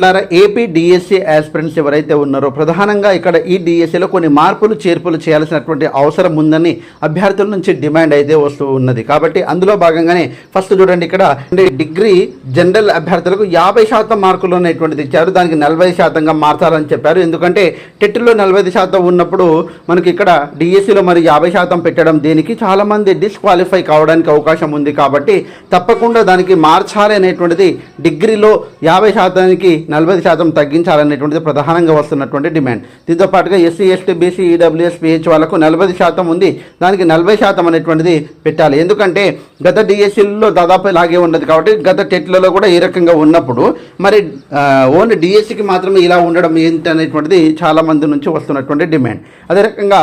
మిత్రులారా AP DSC aspirants ఎవరైతే ఉన్నారో ప్రధానంగా ఇక్కడ ఈ డిఎస్సిలో కొన్ని మార్పులు చేర్పులు చేయాల్సినటువంటి అవసరం ఉందని అభ్యర్థుల నుంచి డిమాండ్ అయితే వస్తూ ఉన్నది. కాబట్టి అందులో భాగంగానే ఫస్ట్ చూడండి ఇక్కడ అంటే డిగ్రీ జనరల్ అభ్యర్థులకు యాభై శాతం మార్కులు అనేటువంటిది ఇచ్చారు. దానికి నలభై శాతంగా మార్చాలని చెప్పారు. ఎందుకంటే టెట్లో నలభై శాతం ఉన్నప్పుడు మనకి ఇక్కడ డిఎస్సిలో మరి యాభై శాతం పెట్టడం దీనికి చాలామంది డిస్క్వాలిఫై కావడానికి అవకాశం ఉంది. కాబట్టి తప్పకుండా దానికి మార్చాలి అనేటువంటిది డిగ్రీలో యాభై శాతానికి నలభై శాతం తగ్గించాలనేటువంటిది ప్రధానంగా వస్తున్నటువంటి డిమాండ్. దీంతో పాటుగా SC ST BC EWS PH వాళ్ళకు నలభై శాతం ఉంది. దానికి నలభై శాతం అనేటువంటిది పెట్టాలి. ఎందుకంటే గత డిఎస్సీలో దాదాపు ఇలాగే ఉన్నది కాబట్టి గత టెట్లలో కూడా ఈ రకంగా ఉన్నప్పుడు మరి ఓన్లీ డిఎస్సికి మాత్రమే ఇలా ఉండడం ఏంటి అనేటువంటిది చాలా మంది నుంచి వస్తున్నటువంటి డిమాండ్. అదే రకంగా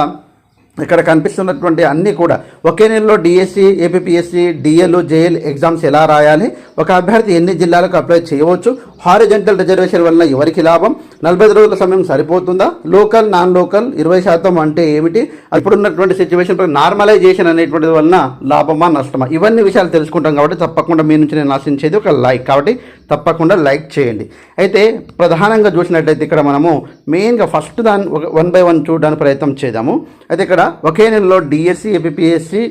ఇక్కడ కనిపిస్తున్నటువంటి అన్నీ కూడా ఒకే నెలలో DSC APSC DL JL exams ఎలా రాయాలి? ఒక అభ్యర్థి ఎన్ని జిల్లాలకు అప్లై చేయవచ్చు? హారిజెంటల్ రిజర్వేషన్ వలన ఎవరికి లాభం? నలభై రోజుల సమయం సరిపోతుందా? లోకల్ నాన్ లోకల్ ఇరవై శాతం అంటే ఏమిటి? ఇప్పుడున్నటువంటి సిచ్యువేషన్ నార్మలైజేషన్ అనేటువంటి వలన లాభమా నష్టమా? ఇవన్నీ విషయాలు తెలుసుకుంటాం కాబట్టి తప్పకుండా మీ నుంచి నేను ఆశించేది ఒక లైక్. కాబట్టి తప్పకుండా లైక్ చేయండి. అయితే ప్రధానంగా చూసినట్లయితే ఇక్కడ మనము మెయిన్గా ఫస్ట్ దాన్ని వన్ బై వన్ చూడడానికి ప్రయత్నం చేద్దాము. అయితే ఇక్కడ ఒకే నెలలో డిఎస్సి ఏపీఎస్సి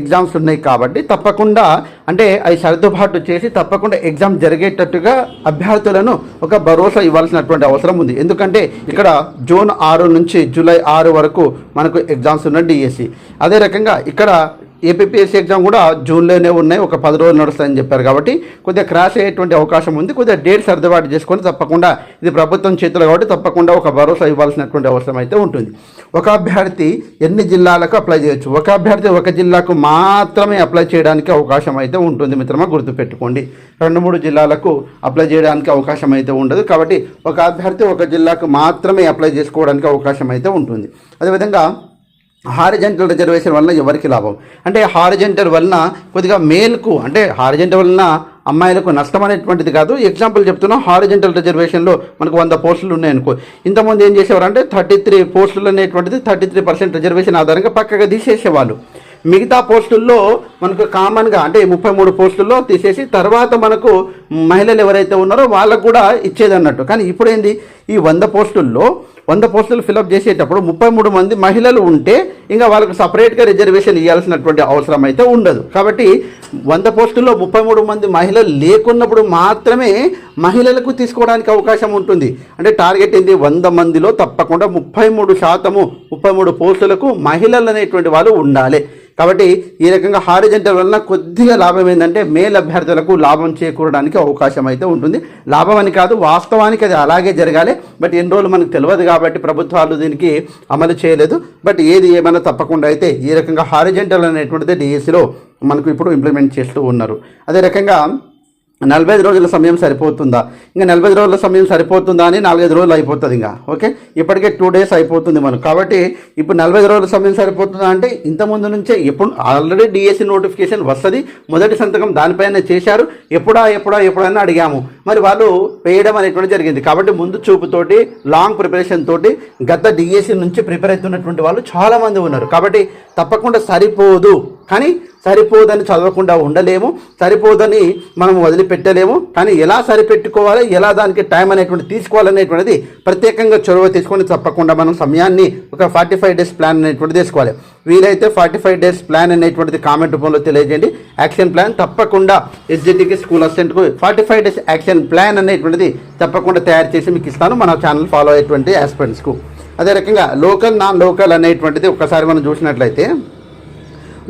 ఎగ్జామ్స్ ఉన్నాయి కాబట్టి తప్పకుండా అంటే అవి సర్దుబాటు చేసి తప్పకుండా ఎగ్జామ్ జరిగేటట్టుగా అభ్యర్థులను ఒక భరోసా ఇవ్వాల్సినటువంటి అవసరం ఉంది. ఎందుకంటే ఇక్కడ జూన్ ఆరు నుంచి జూలై ఆరు వరకు మనకు ఎగ్జామ్స్ ఉన్న డిఎస్సి అదే రకంగా ఇక్కడ ఏపీఎస్సీ ఎగ్జామ్ కూడా జూన్లోనే ఉన్నాయి ఒక పది రోజులు నడుస్తాయని చెప్పారు కాబట్టి కొద్దిగా క్రాష్ అయ్యేటువంటి అవకాశం ఉంది. కొద్దిగా డేట్ సర్దుబాటు చేసుకొని తప్పకుండా ఇది ప్రభుత్వం చేతిలో కాబట్టి తప్పకుండా ఒక భరోసా ఇవ్వాల్సినటువంటి అవసరం అయితే ఉంటుంది. ఒక అభ్యర్థి ఎన్ని జిల్లాలకు అప్లై చేయొచ్చు? ఒక అభ్యర్థి ఒక జిల్లాకు మాత్రమే అప్లై చేయడానికి అవకాశం అయితే ఉంటుంది మిత్రమా గుర్తుపెట్టుకోండి. రెండు మూడు జిల్లాలకు అప్లై చేయడానికి అవకాశం అయితే ఉండదు. కాబట్టి ఒక అభ్యర్థి ఒక జిల్లాకు మాత్రమే అప్లై చేసుకోవడానికి అవకాశం అయితే ఉంటుంది. అదేవిధంగా హారిజెంటల్ రిజర్వేషన్ వలన ఎవరికి లాభం? అంటే హారిజెంటల్ వలన కొద్దిగా మేల్కు అంటే హారిజెంటల్ వలన అమ్మాయిలకు నష్టం అనేటువంటిది కాదు. ఎగ్జాంపుల్ చెప్తున్నా హారిజెంటల్ రిజర్వేషన్లో మనకు వంద పోస్టులు ఉన్నాయనుకో. ఇంతకుముందు ఏం చేసేవారంటే థర్టీ త్రీ పోస్టులు అనేటువంటిది థర్టీ త్రీ పర్సెంట్ రిజర్వేషన్ ఆధారంగా పక్కగా తీసేసేవాళ్ళు. మిగతా పోస్టుల్లో మనకు కామన్గా అంటే ముప్పై మూడు పోస్టుల్లో తీసేసి తర్వాత మనకు మహిళలు ఎవరైతే ఉన్నారో వాళ్ళకు కూడా ఇచ్చేది అన్నట్టు కానీ ఇప్పుడు ఏంది ఈ వంద పోస్టుల్లో వంద పోస్టులు ఫిలప్ చేసేటప్పుడు ముప్పై మూడు మంది మహిళలు ఉంటే ఇంకా వాళ్ళకు సపరేట్గా రిజర్వేషన్ ఇవ్వాల్సినటువంటి అవసరం అయితే ఉండదు. కాబట్టి వంద పోస్టుల్లో ముప్పై మూడు మంది మహిళలు లేకున్నప్పుడు మాత్రమే మహిళలకు తీసుకోవడానికి అవకాశం ఉంటుంది. అంటే టార్గెట్ ఏంది? వంద మందిలో తప్పకుండా ముప్పై మూడు శాతము ముప్పై మూడు పోస్టులకు మహిళలు అనేటువంటి వాళ్ళు ఉండాలి. కాబట్టి ఈ రకంగా హారిజెంటల్ వలన కొద్దిగా లాభం ఏంటంటే మేల్ అభ్యర్థులకు లాభం చేకూరడానికి అవకాశం అయితే ఉంటుంది. లాభం అని కాదు వాస్తవానికి అది అలాగే జరగాలి. బట్ ఎన్ని రోజులు మనకు తెలియదు కాబట్టి ప్రభుత్వాలు దీనికి అమలు చేయలేదు. బట్ ఏది ఏమైనా తప్పకుండా అయితే ఈ రకంగా హారిజెంటల్ అనేటువంటిది డిఎస్సిలో మనకు ఇప్పుడు ఇంప్లిమెంట్ చేస్తూ ఉన్నారు. అదే రకంగా నలభై రోజుల సమయం సరిపోతుందా? ఇంకా నలభై రోజుల సమయం సరిపోతుందా అని నాలుగైదు రోజులు అయిపోతుంది ఇంకా ఓకే? ఇప్పటికే టూ డేస్ అయిపోతుంది మనకు. కాబట్టి ఇప్పుడు నలభై రోజుల సమయం సరిపోతుందా అంటే ఇంతకుముందు నుంచే ఎప్పుడు ఆల్రెడీ డిఎస్సి నోటిఫికేషన్ వస్తుంది. మొదటి సంతకం దానిపైన చేశారు. ఎప్పుడా ఎప్పుడా ఎప్పుడైనా అడిగాము. మరి వాళ్ళు వేయడం అనేటువంటి జరిగింది. కాబట్టి ముందు చూపుతోటి లాంగ్ ప్రిపరేషన్ తోటి గత డిఎస్సి నుంచి ప్రిపేర్ అవుతున్నటువంటి వాళ్ళు చాలామంది ఉన్నారు. కాబట్టి తప్పకుండా సరిపోదు. కానీ సరిపోదని చదవకుండా ఉండలేము సరిపోదని మనం వదిలిపెట్టలేము. కానీ ఎలా సరిపెట్టుకోవాలి ఎలా దానికి టైం అనేటువంటి తీసుకోవాలనేటువంటిది ప్రత్యేకంగా చొరవ తీసుకొని తప్పకుండా మనం సమయాన్ని ఒక ఫార్టీ ఫైవ్ డేస్ ప్లాన్ అనేటువంటిది తీసుకోవాలి వీలైతే ఫార్టీ ఫైవ్ డేస్ ప్లాన్ అనేటువంటిది కామెంట్ రూపంలో తెలియజేయండి. యాక్షన్ ప్లాన్ తప్పకుండా ఎస్జిటికి school అసిస్టెంట్కు forty five days action plan అనేటువంటిది తప్పకుండా తయారు చేసి మీకు ఇస్తాను. మన ఛానల్ ఫాలో అయ్యేటువంటి ఆస్పిరెంట్స్కు అదే రకంగా లోకల్ నాన్ లోకల్ అనేటువంటిది ఒకసారి మనం చూసినట్లయితే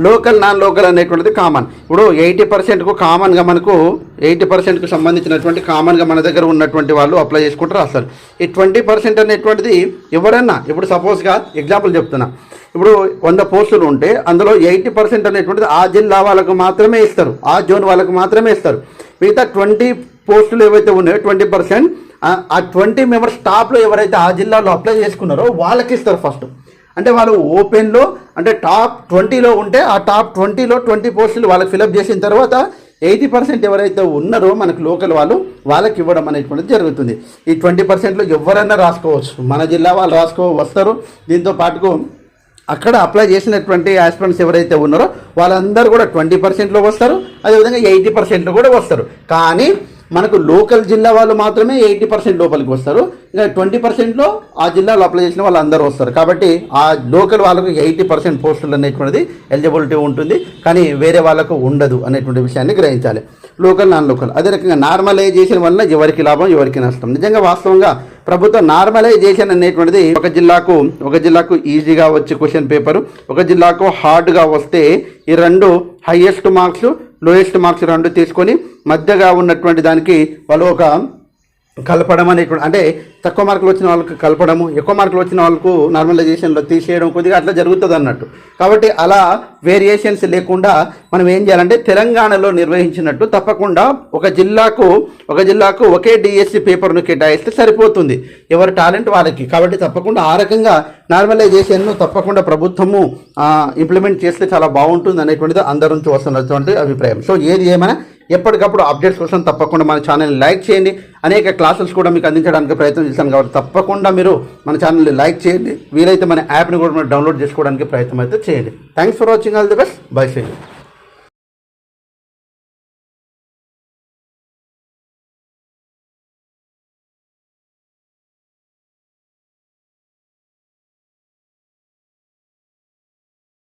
లోకల్ నాన్ లోకల్ అనేటువంటిది కామన్ ఇప్పుడు ఎయిటీ పర్సెంట్కు కామన్గా మనకు ఎయిటీ పర్సెంట్కు సంబంధించినటువంటి కామన్గా మన దగ్గర ఉన్నటువంటి వాళ్ళు అప్లై చేసుకుంటారు రాస్తారు. ఈ ట్వంటీ పర్సెంట్ అనేటువంటిది ఎవరన్నా ఇప్పుడు సపోజ్గా ఎగ్జాంపుల్ చెప్తున్నా. ఇప్పుడు వంద పోస్టులు ఉంటే అందులో ఎయిటీ పర్సెంట్ అనేటువంటిది ఆ జిల్లా వాళ్ళకు మాత్రమే ఇస్తారు ఆ జోన్ వాళ్ళకు మాత్రమే ఇస్తారు. మిగతా ట్వంటీ పోస్టులు ఏవైతే ఉన్నాయో ట్వంటీ పర్సెంట్ ఆ ట్వంటీ మెంబర్స్ టాప్లో ఎవరైతే ఆ జిల్లాలో అప్లై చేసుకున్నారో వాళ్ళకి ఇస్తారు ఫస్ట్ అంటే వాళ్ళు ఓపెన్లో అంటే టాప్ ట్వంటీలో ఉంటే ఆ టాప్ ట్వంటీలో ట్వంటీ పోస్టులు వాళ్ళకి ఫిలప్ చేసిన తర్వాత ఎయిటీ పర్సెంట్ ఎవరైతే ఉన్నారో మనకు లోకల్ వాళ్ళు వాళ్ళకి ఇవ్వడం అనేటువంటిది జరుగుతుంది. ఈ ట్వంటీ పర్సెంట్లో ఎవరైనా రాసుకోవచ్చు. మన జిల్లా వాళ్ళు రాసుకో వస్తారు. దీంతో పాటుకు అక్కడ అప్లై చేసినటువంటి ఆస్పిరెంట్స్ ఎవరైతే ఉన్నారో వాళ్ళందరూ కూడా ట్వంటీ పర్సెంట్లో వస్తారు. అదేవిధంగా ఎయిటీ పర్సెంట్లో కూడా వస్తారు. కానీ మనకు లోకల్ జిల్లా వాళ్ళు మాత్రమే ఎయిటీ పర్సెంట్ లోపలికి వస్తారు. ఇంకా ట్వంటీ పర్సెంట్లో ఆ జిల్లాలో అప్లై చేసిన వాళ్ళు అందరూ వస్తారు. కాబట్టి ఆ లోకల్ వాళ్ళకు ఎయిటీ పర్సెంట్ పోస్టులు అనేటువంటిది ఎలిజిబిలిటీ ఉంటుంది. కానీ వేరే వాళ్ళకు ఉండదు అనేటువంటి విషయాన్ని గ్రహించాలి. లోకల్ నాన్ లోకల్ అదే రకంగా నార్మలైజేషన్ వల్ల ఎవరికి లాభం ఎవరికి నష్టం. నిజంగా వాస్తవంగా ప్రభుత్వం నార్మలైజేషన్ అనేటువంటిది ఒక జిల్లాకు ఒక జిల్లాకు ఈజీగా వచ్చే క్వశ్చన్ పేపర్ ఒక జిల్లాకు హార్డ్గా వస్తే ఈ రెండు హైయెస్ట్ మార్క్స్ లోయెస్ట్ మార్క్స్ రెండు తీసుకొని మధ్యగా ఉన్నటువంటి దానికి వాళ్ళు ఒక కలపడం అనేటువంటి అంటే తక్కువ మార్కులు వచ్చిన వాళ్ళకి కలపడము ఎక్కువ మార్కులు వచ్చిన వాళ్ళకు నార్మలైజేషన్లో తీసేయడం కొద్దిగా అట్లా జరుగుతుంది అన్నట్టు కాబట్టి అలా వేరియేషన్స్ లేకుండా మనం ఏం చేయాలంటే తెలంగాణలో నిర్వహించినట్టు తప్పకుండా ఒక జిల్లాకు ఒక జిల్లాకు ఒకే డిఎస్సి పేపర్ను కేటాయిస్తే సరిపోతుంది. ఎవరి టాలెంట్ వాళ్ళకి. కాబట్టి తప్పకుండా ఆ రకంగా నార్మలైజేషన్ను తప్పకుండా ప్రభుత్వము ఇంప్లిమెంట్ చేస్తే చాలా బాగుంటుంది అనేటువంటిది అందరి నుంచి వస్తున్నటువంటి అభిప్రాయం. సో ఏది ఏమైనా ఎప్పటికప్పుడు అప్డేట్స్ కోసం తప్పకుండా మన ఛానల్ని లైక్ చేయండి. అనేక క్లాసెస్ కూడా మీకు అందించడానికి ప్రయత్నం చేశాను కాబట్టి తప్పకుండా మీరు మన ఛానల్ని లైక్ చేయండి. వీలైతే మన యాప్ని కూడా మీరు డౌన్లోడ్ చేసుకోవడానికి ప్రయత్నం అయితే చేయండి. Thanks for watching all the best bye see